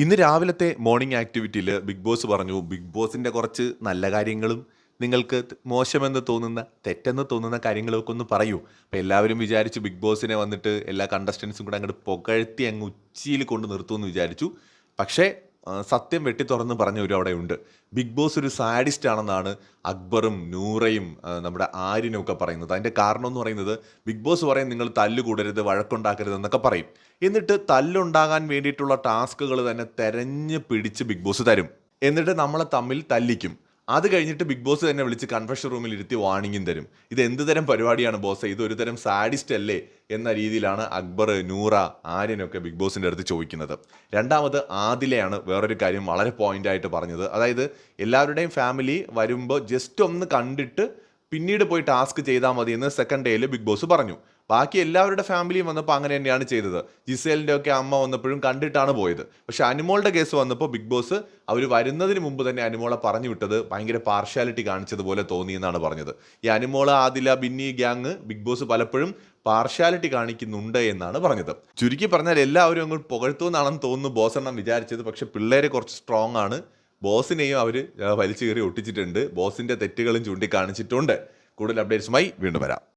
ഇന്ന് രാവിലത്തെ മോർണിംഗ് ആക്ടിവിറ്റിയിൽ ബിഗ് ബോസ് പറഞ്ഞു ബിഗ് ബോസിന്റെ കുറച്ച് നല്ല കാര്യങ്ങളും നിങ്ങൾക്ക് മോശമെന്ന് തോന്നുന്ന തെറ്റെന്ന് തോന്നുന്ന കാര്യങ്ങളൊക്കെ ഒന്ന് പറയൂ. അപ്പം എല്ലാവരും വിചാരിച്ച് ബിഗ് ബോസിനെ വന്നിട്ട് എല്ലാ കണ്ടസ്റ്റൻസും കൂടെ അങ്ങോട്ട് പുകഴ്ത്തി അങ്ങ് ഉച്ചിയിൽ കൊണ്ട് നിർത്തുമെന്ന് വിചാരിച്ചു. പക്ഷേ സത്യം വെട്ടി തുറന്ന് പറഞ്ഞവരും അവിടെ ഉണ്ട്. ബിഗ് ബോസ് ഒരു സാഡിസ്റ്റ് ആണെന്നാണ് അക്ബറും നൂറയും നമ്മുടെ ആര്യനും ഒക്കെ പറയുന്നത്. അതിന്റെ കാരണം എന്ന് പറയുന്നത് ബിഗ് ബോസ് പറയും നിങ്ങൾ തല്ലുകൂടരുത് വഴക്കുണ്ടാക്കരുത് എന്നൊക്കെ പറയും. എന്നിട്ട് തല്ലുണ്ടാകാൻ വേണ്ടിയിട്ടുള്ള ടാസ്കുകൾ തന്നെ തെരഞ്ഞ് പിടിച്ച് ബിഗ് ബോസ് തരും. എന്നിട്ട് നമ്മളെ തമ്മിൽ തല്ലിക്കും. അത് കഴിഞ്ഞിട്ട് ബിഗ് ബോസ് തന്നെ വിളിച്ച് കൺഫെഷൻ റൂമിൽ ഇരുത്തി വാണിംഗും തരും. ഇത് എന്ത് തരം പരിപാടിയാണ് ബോസ്? ഇത് ഒരു തരം സാഡിസ്റ്റ് അല്ലേ? എന്ന രീതിയിലാണ് അക്ബർ നൂറ ആര്യനൊക്കെ ബിഗ് ബോസിന്റെ അടുത്ത് ചോദിക്കുന്നത്. രണ്ടാമത് ആദിലയാണ് വേറൊരു കാര്യം വളരെ പോയിന്റ് ആയിട്ട് പറഞ്ഞത്. അതായത് എല്ലാവരുടെയും ഫാമിലി വരുമ്പോൾ ജസ്റ്റ് ഒന്ന് കണ്ടിട്ട് പിന്നീട് പോയി ടാസ്ക് ചെയ്താൽ മതി എന്ന് സെക്കൻഡ് ഡേയിൽ ബിഗ് ബോസ് പറഞ്ഞു. ബാക്കി എല്ലാവരുടെ ഫാമിലിയും വന്നപ്പോൾ അങ്ങനെ തന്നെയാണ് ചെയ്തത്. ജിസേലിന്റെ ഒക്കെ അമ്മ വന്നപ്പോഴും കണ്ടിട്ടാണ് പോയത്. പക്ഷെ അനുമോളുടെ കേസ് വന്നപ്പോൾ ബിഗ് ബോസ് അവർ വരുന്നതിന് മുമ്പ് തന്നെ അനിമോളെ പറഞ്ഞു വിട്ടത് ഭയങ്കര പാർഷ്യാലിറ്റി കാണിച്ചതുപോലെ തോന്നി എന്നാണ് പറഞ്ഞത്. ഈ Anumol Adhila Binny gang Bigg Boss പലപ്പോഴും പാർഷ്യാലിറ്റി കാണിക്കുന്നുണ്ട് എന്നാണ് പറഞ്ഞത്. ചുരുക്കി പറഞ്ഞാൽ എല്ലാവരും അങ്ങോട്ട് പുകഴ്ത്തുമെന്നാണെന്ന് തോന്നുന്നു ബോസ് എണ്ണം വിചാരിച്ചത്. പക്ഷെ പിള്ളേരെ കുറച്ച് സ്ട്രോങ് ആണ്. ബോസിനെയും അവർ വലിച്ചു കയറി ഒട്ടിച്ചിട്ടുണ്ട്. ബോസിന്റെ തെറ്റുകളും ചൂണ്ടിക്കാണിച്ചിട്ടുണ്ട്. കൂടുതൽ അപ്ഡേറ്റ്സുമായി വീണ്ടും വരാം.